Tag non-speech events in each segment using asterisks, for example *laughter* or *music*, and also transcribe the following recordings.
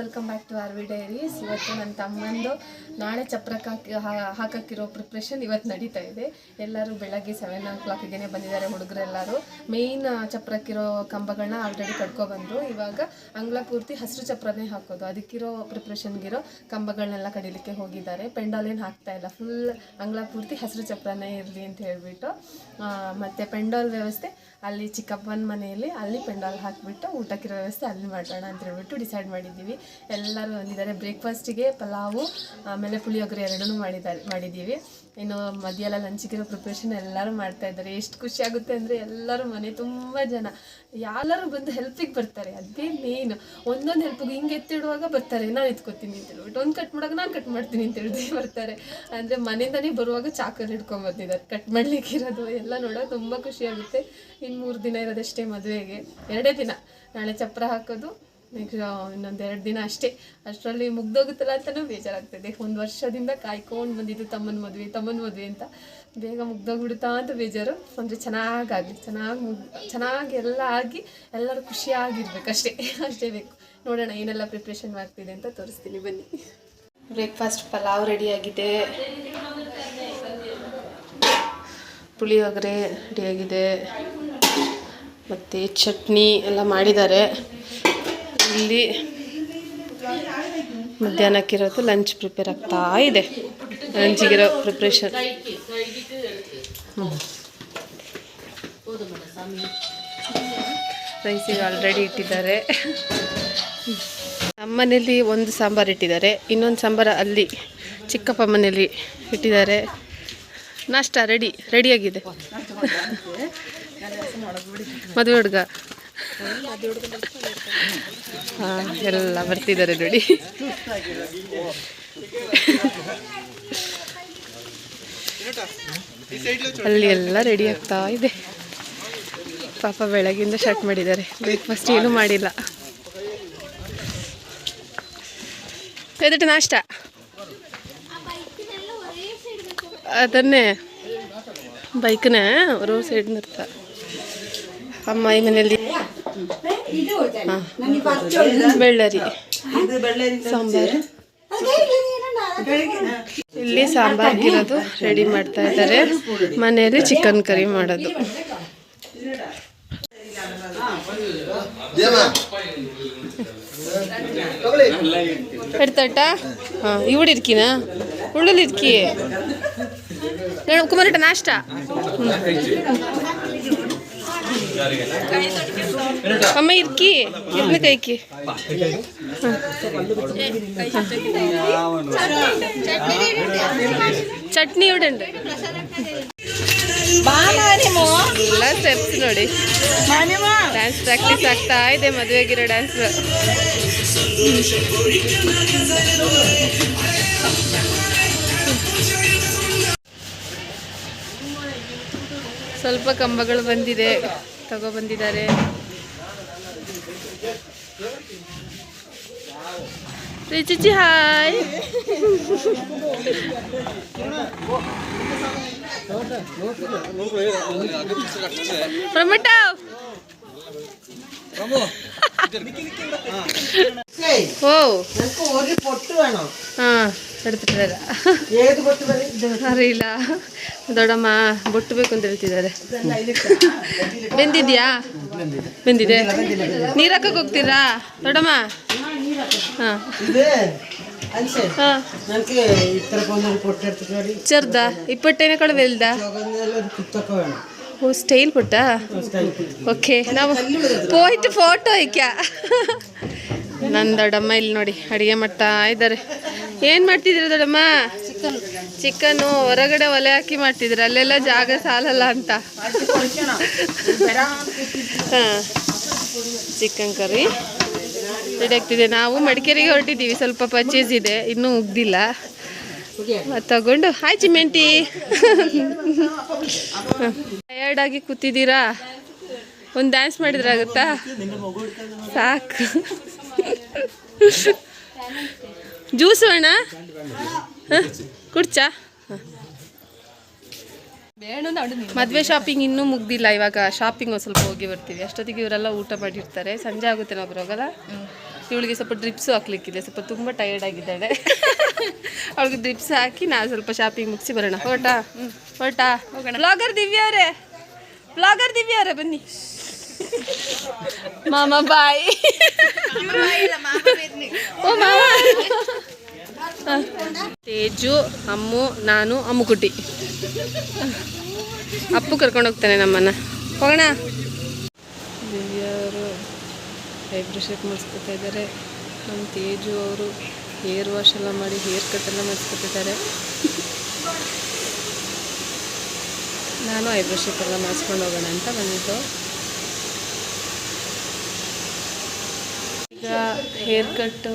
Welcome back to R V diaries ಇವತ್ತು ನನ್ನ ತಮ್ಮಂದು ನಾಳೆ ಚಪ್ರಕ್ಕೆ ಹಾಕಿ ಹಾಕಕ್ಕಿರೋ ಪ್ರಿಪ್ರೇಷನ್ ಇವತ್ತು ನಡೀತಾ ಇದೆ. ಎಲ್ಲರೂ ಬೆಳಗ್ಗೆ ಸೆವೆನ್ ಓ ಕ್ಲಾಕಿಗೆ ಬಂದಿದ್ದಾರೆ ಹುಡುಗರೆಲ್ಲರೂ. ಮೇಯ್ನ್ ಚಪ್ರಕ್ಕಿರೋ ಕಂಬಗಳನ್ನ ಆಲ್ರೆಡಿ ಕಟ್ಕೊಬಂದರು ಇವಾಗ ಅಂಗ್ಲ ಪೂರ್ತಿ ಹಸಿರು ಚಪ್ರನೇ ಹಾಕೋದು. ಅದಕ್ಕಿರೋ ಪ್ರಿಪ್ರೇಷನ್ಗಿರೋ ಕಂಬಗಳನ್ನೆಲ್ಲ ಕಡಿಲಿಕ್ಕೆ ಹೋಗಿದ್ದಾರೆ. ಪೆಂಡಾಲ್ ಏನು ಹಾಕ್ತಾ ಇಲ್ಲ. ಫುಲ್ ಅಂಗ್ಲ ಪೂರ್ತಿ ಹಸಿರು ಚಪ್ರನೇ ಇರಲಿ ಅಂತ ಹೇಳಿಬಿಟ್ಟು ಮತ್ತೆ ಪೆಂಡಾಲ್ ವ್ಯವಸ್ಥೆ ಅಲ್ಲಿ ಚಿಕ್ಕಪ್ಪನ ಮನೆಯಲ್ಲಿ ಅಲ್ಲಿ ಪೆಂಡಾಲ್ ಹಾಕಿಬಿಟ್ಟು ಊಟಕ್ಕಿರೋ ವ್ಯವಸ್ಥೆ ಅಲ್ಲಿ ಮಾಡೋಣ ಅಂತ ಹೇಳ್ಬಿಟ್ಟು ಡಿಸೈಡ್ ಮಾಡಿದ್ದೀವಿ. ಎಲ್ಲರೂ ಬಂದಿದ್ದಾರೆ ಬ್ರೇಕ್ಫಾಸ್ಟಿಗೆ ಪಲಾವು, ಆಮೇಲೆ ಪುಳಿಯೋಗರೆ ಎರಡೂ ಮಾಡಿದ್ದಾರೆ, ಮಾಡಿದ್ದೀವಿ. ಇನ್ನು ಮಧ್ಯಾಹ್ನ ಲಂಚಿಗಿರೋ ಪ್ರಿಪ್ರೇಷನ್ ಎಲ್ಲರೂ ಮಾಡ್ತಾ ಇದ್ದಾರೆ. ಎಷ್ಟು ಖುಷಿ ಆಗುತ್ತೆ ಅಂದರೆ ಎಲ್ಲರೂ ಮನೆ ತುಂಬ ಜನ. ಎಲ್ಲರೂ ಬಂದು ಹೆಲ್ಪಿಗೆ ಬರ್ತಾರೆ. ಅದೇ ಮೇನ್ ಒಂದೊಂದು ಹೆಲ್ಪಿಗೆ ಹಿಂಗೆ ಎತ್ತಿಡುವಾಗ ಬರ್ತಾರೆ. ನಾನು ಎತ್ಕೊತೀನಿ ಅಂತ ಹೇಳ್ಬಿಟ್ಟು. ಒಂದು ಕಟ್ ಮಾಡೋಕೆ ನಾನು ಕಟ್ ಮಾಡ್ತೀನಿ ಅಂತ ಹೇಳಿದ್ರೆ *laughs* ಬರ್ತಾರೆ. ಅಂದರೆ ಮನೆಯಿಂದನೇ ಬರುವಾಗ ಚಾಕಲ್ಲಿ ಹಿಡ್ಕೊಂಬರ್ತಿದ್ದಾರೆ ಕಟ್ ಮಾಡ್ಲಿಕ್ಕೆ ಇರೋದು ಎಲ್ಲ ನೋಡೋಕೆ ತುಂಬ ಖುಷಿಯಾಗುತ್ತೆ ಇನ್ನು ಮೂರು ದಿನ ಇರೋದಷ್ಟೇ ಮದುವೆಗೆ. ಎರಡೇ ದಿನ. ನಾಳೆ ಚಪ್ರ ಹಾಕೋದು. ನೆಕ್ಸ್ಟ್ ಇನ್ನೊಂದು ಎರಡು ದಿನ ಅಷ್ಟೇ. ಅಷ್ಟರಲ್ಲಿ ಮುಗ್ದೋಗುತ್ತಲ್ಲ ಅಂತಲೂ ಬೇಜಾರಾಗ್ತದೆ. ಒಂದು ವರ್ಷದಿಂದ ಕಾಯ್ಕೊಂಡು ಬಂದಿದ್ದು ತಮ್ಮನ ಮದುವೆ ತಮ್ಮನ ಮದುವೆ ಅಂತ. ಬೇಗ ಮುಗ್ದೋಗ್ಬಿಡುತ್ತಾ ಅಂತ ಬೇಜಾರು. ಅಂದರೆ ಚೆನ್ನಾಗಾಗಲಿ, ಚೆನ್ನಾಗಿ ಮುಗ್, ಚೆನ್ನಾಗಿ ಎಲ್ಲ ಆಗಿ ಎಲ್ಲರೂ ಖುಷಿಯಾಗಿರ್ಬೇಕು ಅಷ್ಟೇ ಅಷ್ಟೇ ಬೇಕು. ನೋಡೋಣ ಏನೆಲ್ಲ ಪ್ರಿಪ್ರೇಷನ್ ಆಗ್ತಿದೆ ಅಂತ ತೋರಿಸ್ತೀನಿ. ಬನ್ನಿ. ಬ್ರೇಕ್ಫಾಸ್ಟ್ ಪಲಾವ್ ರೆಡಿಯಾಗಿದೆ ಪುಳಿಯೋಗರೆ ರೆಡಿಯಾಗಿದೆ ಮತ್ತು ಚಟ್ನಿ ಎಲ್ಲ ಮಾಡಿದ್ದಾರೆ. ಇಲ್ಲಿ ಮಧ್ಯಾಹ್ನಕ್ಕಿರೋದು ಲಂಚ್ ಪ್ರಿಪೇರ್ ಆಗ್ತಾ ಇದೆ. ಲಂಚಿಗಿರೋ ಪ್ರಿಪ್ರೇಷನ್ ರೈಸಿಗೆ ಆಲ್ರೆಡಿ ಇಟ್ಟಿದ್ದಾರೆ. ನಮ್ಮ ಮನೇಲಿ ಒಂದು ಸಾಂಬಾರು ಇಟ್ಟಿದ್ದಾರೆ. ಇನ್ನೊಂದು ಸಾಂಬಾರು ಅಲ್ಲಿ ಚಿಕ್ಕಪ್ಪ ಮನೇಲಿ ಇಟ್ಟಿದ್ದಾರೆ. ನಾಷ್ಟ ರೆಡಿ ರೆಡಿಯಾಗಿದೆ ಮದುವೆ ಹುಡುಗ. ಹಾಂ, ಎಲ್ಲ ಬರ್ತಿದ್ದಾರೆ ನೋಡಿ. ಅಲ್ಲಿ ಎಲ್ಲ ರೆಡಿ ಆಗ್ತಾ ಇದೆ. ಪಾಪ ಬೆಳಗಿಂದ ಶರ್ಟ್ ಮಾಡಿದ್ದಾರೆ. ಬ್ರೇಕ್ಫಾಸ್ಟ್ ಏನೂ ಮಾಡಿಲ್ಲ. ಎದಟ್ಟು ನಾಷ್ಟ? ಅದನ್ನೇ. ಬೈಕ್ನೇ, ರೋಡ್ ಸೈಡ್ ನಿರ್ತ ಅಮ್ಮ ಈ ಮನೆಯಲ್ಲಿ ಬೆಳ್ಳರಿ. ಸಾಂಬಾರು. ಇಲ್ಲಿ ಸಾಂಬಾರ್ಗಿರೋದು ರೆಡಿ ಮಾಡ್ತಾ ಇದ್ದಾರೆ. ಮನೆಯಲ್ಲಿ ಚಿಕನ್ ಕರಿ ಮಾಡೋದು. ಎಡ್ತಟ್ಟ ಹಾಂ ಇವಳು ಇರ್ಕಿನ? ಉಳ್ಳಲ್ಲಿ ಇರ್ಕಿ. ಕುಮಾರಿಟ ಕುಮಾರಟ ನಾಷ್ಟ? ಅಮ್ಮ ಇರ್ಕಿ ಎದ್ನ ಕೈಕಿ ಚಟ್ನಿ ಉಡಂಡು ಎಲ್ಲ ನೋಡಿ. ಡ್ಯಾನ್ಸ್ ಪ್ರಾಕ್ಟೀಸ್ ಆಗ್ತಾ ಇದೆ ಮದುವೆಗಿರೋ ಡ್ಯಾನ್ಸ್ ಸ್ವಲ್ಪ ಕಂಬಗಳು ಬಂದಿದೆ. ತಗೊಬಂದಿದ್ದಾರೆ. ರಿಚಿಚಿ ಹಾಯ್. ಪ್ರಮಟ ഓ ഒരു പൊട്ട് വേണോ ആ എടുത്തിട്ട് തരാം ഏത് പൊട്ട് അറിയിಲ್ಲ ದೊಡ್ಡಮ್ಮ ಬೊಟ್ಟು ಬೇಕು ಅಂತ ಹೇಳ್ತಿದ್ದಾರೆ ಬೆಂದಿದ್ಯಾ ಬೆಂದಿದೆ ನೀರಕ್ಕೆ ಹೋಗ್ತೀರಾ ದೊಡ್ಡಮ್ಮ ಹಾಂ ചെറുതാ ഇപ്പട്ടേനേക്കാൾ വലുതാ ഓ ಸ್ಟೈಲ್ ಪುಟ್ಟ ಓಕೆ ನಾವು ಹೋಯ್ತು ಫೋಟೋ ಐಕ್ಯ ನನ್ನ ದೊಡ್ಡಮ್ಮ ಇಲ್ಲಿ ನೋಡಿ, ಅಡುಗೆ ಮಾಡ್ತಾ ಇದ್ದಾರೆ. ಏನು ಮಾಡ್ತಿದ್ದೀರ ದೊಡ್ಡಮ್ಮ? ಚಿಕನ್ನು ಹೊರಗಡೆ ಒಲೆ ಹಾಕಿ ಮಾಡ್ತಿದ್ರು ಅಲ್ಲೆಲ್ಲ ಜಾಗ ಸಾಲಲ್ಲ ಅಂತ. ಹಾಂ, ಚಿಕನ್ ಕರಿ. ರೆಡಿ ಆಗ್ತಿದೆ ನಾವು ಮಡಿಕೇರಿಗೆ ಹೊರಟಿದ್ದೀವಿ. ಸ್ವಲ್ಪ ಪರ್ಚೇಸ್ ಇದೆ. ಇನ್ನೂ ಉಗ್ದಿಲ್ಲ. ತಗೊಂಡು. ಹಾಯ್ ಚಿಮೆಂಟಿ ಟಯರ್ಡ್ ಆಗಿ ಕೂತಿದ್ದೀರಾ? ಒಂದು ಡ್ಯಾನ್ಸ್ ಮಾಡಿದ್ರಾಗುತ್ತಾ ಸಾಕು. ಜ್ಯೂಸ್ ಅಣ್ಣ? ಹಾಂ ಕುಡ್ಚಾ? ಮದುವೆ ಶಾಪಿಂಗ್ ಇನ್ನೂ ಮುಗ್ದಿಲ್ಲ ಇವಾಗ. ಶಾಪಿಂಗ್ ಒಂದು ಸ್ವಲ್ಪ ಹೋಗಿ ಬರ್ತೀವಿ. ಅಷ್ಟೊತ್ತಿಗೆ ಇವರೆಲ್ಲ ಊಟ ಮಾಡಿರ್ತಾರೆ. ಸಂಜೆ ಆಗುತ್ತೆ ನಾವು ಬರೋಗಲ್ಲ ಇವಳಿಗೆ ಸ್ವಲ್ಪ ಡ್ರಿಪ್ಸು ಹಾಕ್ಲಿಕ್ಕಿದೆ. ಸ್ವಲ್ಪ ತುಂಬ ಟಯರ್ಡ್ ಆಗಿದ್ದಾಳೆ. ಅವಳಿಗೆ ಡ್ರಿಪ್ಸ್ ಹಾಕಿ ನಾವು ಸ್ವಲ್ಪ ಶಾಪಿಂಗ್ ಮುಗಿಸಿ ಬರೋಣ. ಹೊರಟಾ? ಹೊರಟಾ? ಬ್ಲಾಗರ್ ದಿವ್ಯ ಅವರೇ ಬ್ಲಾಗರ್ ದಿವ್ಯ ಅವರೇ ಬನ್ನಿ. ಮಾಮ ಬಾಯ್. ಓ ಮಾಮ. ತೇಜು ಅಮ್ಮು ನಾನು ಅಮ್ಮುಕುಟಿ. ಅಪ್ಪು ಕರ್ಕೊಂಡು ಹೋಗ್ತಾನೆ ನಮ್ಮನ್ನ. ಹೋಗೋಣ? ದಿವ್ಯವರು ಐಬ್ರೋ ಶೇಪ್ ಮಾಡಿಸ್ಕೊತಾ ಇದ್ದಾರೆ. ನಮ್ಮ ತೇಜು ಅವರು ಹೇರ್ ವಾಶ್ ಎಲ್ಲ ಮಾಡಿ, ಹೇರ್ ಕಟ್ ಎಲ್ಲ ಮಾಡಿಸ್ಕೊತಿದ್ದಾರೆ ನಾನು ಐಬ್ರೋ ಶೇಪ್ ಎಲ್ಲ ಮಾಡಿಸ್ಕೊಂಡು ಹೋಗೋಣ ಅಂತ ಬಂದಿದ್ದು. ಈಗ ಹೇರ್ ಕಟ್ಟು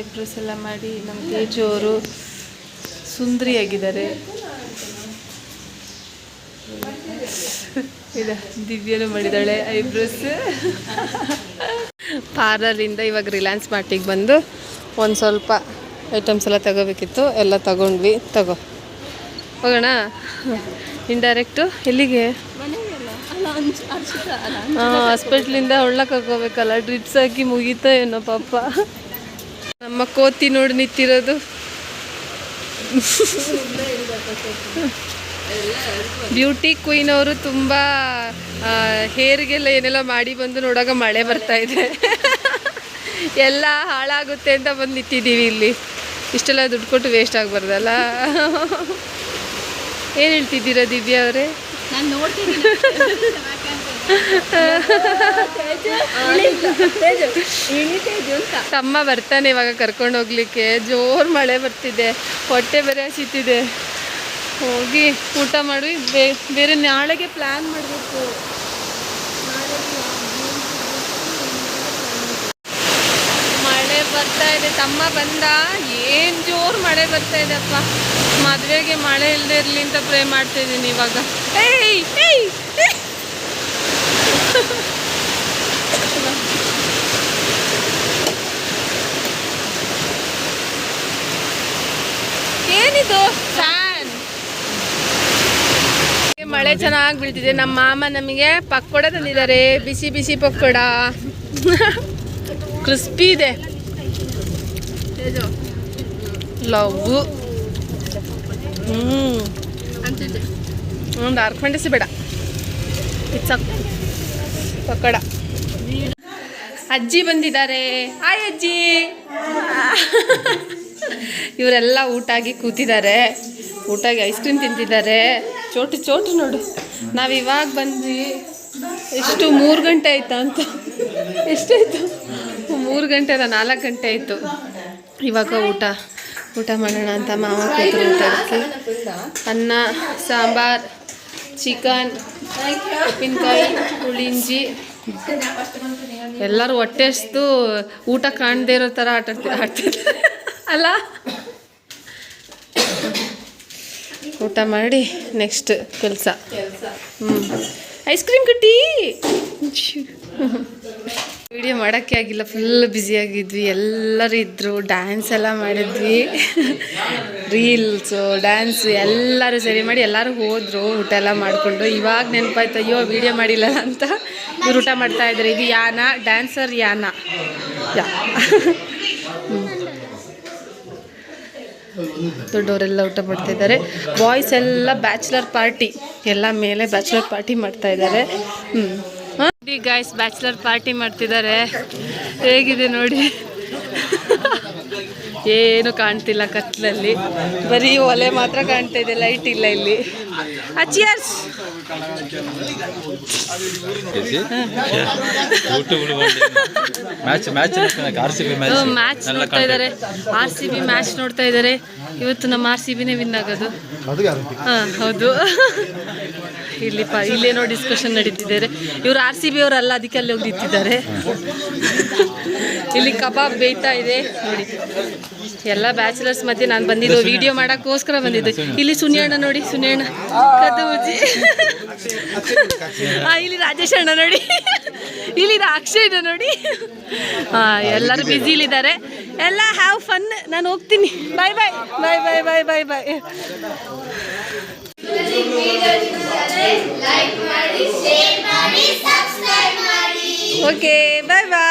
ಐಬ್ರೋಸ್ ಎಲ್ಲ ಮಾಡಿ ನಮ್ಮ ತೇಜು ಅವರು ಸುಂದರಿಯಾಗಿದ್ದಾರೆ ಇಲ್ಲ, ದಿವ್ಯನು ಮಾಡಿದ್ದಾಳೆ ಐಬ್ರೋಸ್ ಪಾರ್ಲರಿಂದ ಇವಾಗ ರಿಲಯನ್ಸ್ ಮಾರ್ಟಿಗೆ ಬಂದು ಒಂದು ಸ್ವಲ್ಪ ಐಟಮ್ಸ್ ಎಲ್ಲ ತಗೋಬೇಕಿತ್ತು, ಎಲ್ಲ ತಗೊಂಡ್ವಿ. ತಗೋ. ಹೋಗೋಣ? ಇಂಡೈರೆಕ್ಟು ಎಲ್ಲಿಗೆ? ಹಾಸ್ಪಿಟ್ಲಿಂದ ಒಳ್ಳಕ್ಕೆ ಹಾಕೋಬೇಕಲ್ಲ ಡ್ರಿಪ್ಸ್ ಹಾಕಿ ಮುಗೀತಾ ಏನೋ ಪಾಪ. ನಮ್ಮ ಕೋತಿ ನೋಡಿ ನಿಂತಿರೋದು. ಬ್ಯೂಟಿ ಕ್ವೀನ್ ಅವರು ತುಂಬ ಹೇರ್ಗೆಲ್ಲ ಏನೆಲ್ಲ ಮಾಡಿ ಬಂದು ನೋಡಾಗ ಮಳೆ ಬರ್ತಾ ಇದೆ. ಎಲ್ಲ ಹಾಳಾಗುತ್ತೆ ಅಂತ ಬಂದು ನಿಂತಿದ್ದೀವಿ ಇಲ್ಲಿ. ಇಷ್ಟೆಲ್ಲ ದುಡ್ಡು ಕೊಟ್ಟು ವೇಸ್ಟ್ ಆಗಬಾರ್ದಲ್ಲ? ಏನು ಹೇಳ್ತಿದ್ದೀರಾ ದಿವ್ಯಾ ಅವರೇ? ನಾನು ನೋಡ್ತೀನಿ ತಮ್ಮ ಬರ್ತಾನೆ ಇವಾಗ ಕರ್ಕೊಂಡು ಹೋಗ್ಲಿಕ್ಕೆ. ಜೋರು ಮಳೆ ಬರ್ತಿದೆ. ಹೊಟ್ಟೆ ಬೇರೆ ಹಸಿತಿದೆ. ಹೋಗಿ ಊಟ ಮಾಡಿ. ಬೇ- ಬೇರೆ ನಾಳೆಗೆ ಪ್ಲ್ಯಾನ್ ಮಾಡಬೇಕು ಮಳೆ ಬರ್ತಾ ಇದೆ, ತಮ್ಮ ಬಂದ. ಏನು ಜೋರು ಮಳೆ ಬರ್ತಾ ಇದೆ ಅಪ್ಪ. ಮದುವೆಗೆ ಮಳೆ ಇಲ್ಲದೆ ಇರಲಿ ಅಂತ ಪ್ರೇ ಮಾಡ್ತಾ ಇದ್ದೀನಿ ಇವಾಗ. ಏಯ್ ಏಯ್. ಏನಿದು? ಮಳೆ ಚೆನ್ನಾಗಿ ಬೀಳ್ತಿದೆ. ನಮ್ಮ ಮಾಮ ನಮಗೆ ಪಕೋಡ ತಂದಿದ್ದಾರೆ ಬಿಸಿ ಬಿಸಿ ಪಕೋಡ. ಕ್ರಿಸ್ಪಿ ಇದೆ. ಲವ್. ಹ್ಞೂ ಒಂದು ಅರ್ಕೊಂಡಿಸಿ ಬೇಡ. ಇಟ್ಸ್ ಪಕೋಡ. ಅಜ್ಜಿ ಬಂದಿದ್ದಾರೆ. ಹಾಯ್ ಅಜ್ಜಿ. ಇವರೆಲ್ಲ ಊಟಾಗಿ ಕೂತಿದ್ದಾರೆ. ಊಟಾಗಿ ಐಸ್ ಕ್ರೀಮ್ ತಿಂತಿದ್ದಾರೆ ಚೋಟು ಚೋಟು ನೋಡು. ನಾವು ಇವಾಗ ಬಂದ್ವಿ. ಎಷ್ಟು ಮೂರು ಗಂಟೆ ಆಯ್ತಾ ಅಂತ. ಎಷ್ಟಾಯ್ತು? ಮೂರು ಅಲ್ಲ ನಾಲ್ಕು ಗಂಟೆ ಆಯಿತು. ಇವಾಗ ಊಟ ಊಟ ಮಾಡೋಣ ಅಂತ ಮಾವ ಕೂತ್ರು ಅನ್ನ, ಸಾಂಬಾರ್, ಚಿಕನ್, ಉಪ್ಪಿನಕಾಯಿ ಹುಳಿಂಜಿ ಎಲ್ಲರೂ ಹೊಟ್ಟೆ ಹಸ್ದು ಊಟ ಕಾಣದೇ ಇರೋ ಥರ ಆಟ ಆಡ್ತಿ- ಆಡ್ತಿದ್ದಾರೆ. ಅಲ್ಲ? ಊಟ ಮಾಡಿ ನೆಕ್ಸ್ಟ್ ಕೆಲಸ. ಹ್ಞೂ ಐಸ್ ಕ್ರೀಮ್ ಕಟ್ಟಿ. ವಿಡಿಯೋ ಮಾಡೋಕ್ಕೆ ಆಗಿಲ್ಲ ಫುಲ್ ಬ್ಯುಸಿಯಾಗಿದ್ವಿ ಎಲ್ಲರೂ ಇದ್ದರು ಡ್ಯಾನ್ಸ್ ಎಲ್ಲ ಮಾಡಿದ್ವಿ. ರೀಲ್ಸು ಡ್ಯಾನ್ಸು ಎಲ್ಲರೂ ಸರಿ ಮಾಡಿ ಎಲ್ಲರೂ ಹೋದರು, ಊಟ ಎಲ್ಲ ಮಾಡಿಕೊಂಡು. ಇವಾಗ ನೆನಪಾಯ್ತು, ಅಯ್ಯೋ ವಿಡಿಯೋ ಮಾಡಿಲ್ಲ ಅಂತ. ಇವ್ರು ಊಟ ಮಾಡ್ತಾ ಇದ್ದಾರೆ ಇದು ಯಾನ? ಡ್ಯಾನ್ಸರ್ ಯಾನ? ಯಾ. ದೊಡ್ಡವರೆಲ್ಲ ಊಟ ಮಾಡ್ತಾಯಿದ್ದಾರೆ ಬಾಯ್ಸ್ ಎಲ್ಲ ಬ್ಯಾಚುಲರ್ ಪಾರ್ಟಿ ಎಲ್ಲ ಮೇಲೆ ಬ್ಯಾಚುಲರ್ ಪಾರ್ಟಿ ಮಾಡ್ತಾ ಇದ್ದಾರೆ ಹ್ಞೂ ಗಾಯ್ಸ್ ಬ್ಯಾಚುಲರ್ ಪಾರ್ಟಿ ಮಾಡ್ತಿದ್ದಾರೆ. ಹೇಗಿದೆ ನೋಡಿ? ಏನು ಕಾಣ್ತಿಲ್ಲ ಕತ್ಲಲ್ಲಿ. ಬರೀ ಒಲೆ ಮಾತ್ರ ಕಾಣ್ತಾ ಇದೆ ಲೈಟ್ ಇಲ್ಲ ಇಲ್ಲಿ. ಅಚಿಯರ್ಸ್ ಮ್ಯಾಚ್ ನೋಡ್ತಾ ಇದ್ದಾರೆ. ಆರ್ ಸಿ ಬಿ ಮ್ಯಾಚ್ ನೋಡ್ತಾ ಇದ್ದಾರೆ. ಇವತ್ತು ನಮ್ಮ ಆರ್ ಸಿ ಬಿನೇ ವಿನ್ ಆಗೋದು ಹಾಂ ಹೌದು ಇಲ್ಲಿ ಇಲ್ಲೇ ಇಲ್ಲೇನೋ ಡಿಸ್ಕಷನ್ ನಡೀತಿದ್ದಾರೆ ಇವರು ಆರ್ ಸಿ ಬಿ ಅವರಲ್ಲ ಅದಕ್ಕೆ ಅಲ್ಲಿ ಹೋಗಿ ನಿಂತಿದ್ದಾರೆ ಇಲ್ಲಿ ಕಬಾಬ್ ಬೇಯ್ತಾ ಇದೆ ನೋಡಿ ಎಲ್ಲ ಬ್ಯಾಚುಲರ್ಸ್ ಮಧ್ಯೆ ನಾನು ಬಂದಿದ್ದು ವಿಡಿಯೋ ಮಾಡೋಕ್ಕೋಸ್ಕರ ಬಂದಿದ್ದು ಇಲ್ಲಿ ಸುನಿಯಣ್ಣ ನೋಡಿ ಸುನಿಯಣ್ಣ ಕದ್ದು ಹಾಂ ಇಲ್ಲಿ ರಾಜೇಶ್ ಅಣ್ಣ ನೋಡಿ ಇಲ್ಲಿ ಇದೆ ನೋಡಿ. ಎಲ್ಲರು ಎಲ್ಲರೂ ಬ್ಯುಸಿಲಿದ್ದಾರೆ ಎಲ್ಲ ಹ್ಯಾವ್ ಫನ್ ನಾನು ಹೋಗ್ತೀನಿ. ಬಾಯ್ ಬಾಯ್ ಬಾಯ್ ಬಾಯ್ ಬಾಯ್ ಬಾಯ್ ಬಾಯ್ ಓಕೆ ಬಾಯ್ ಬಾಯ್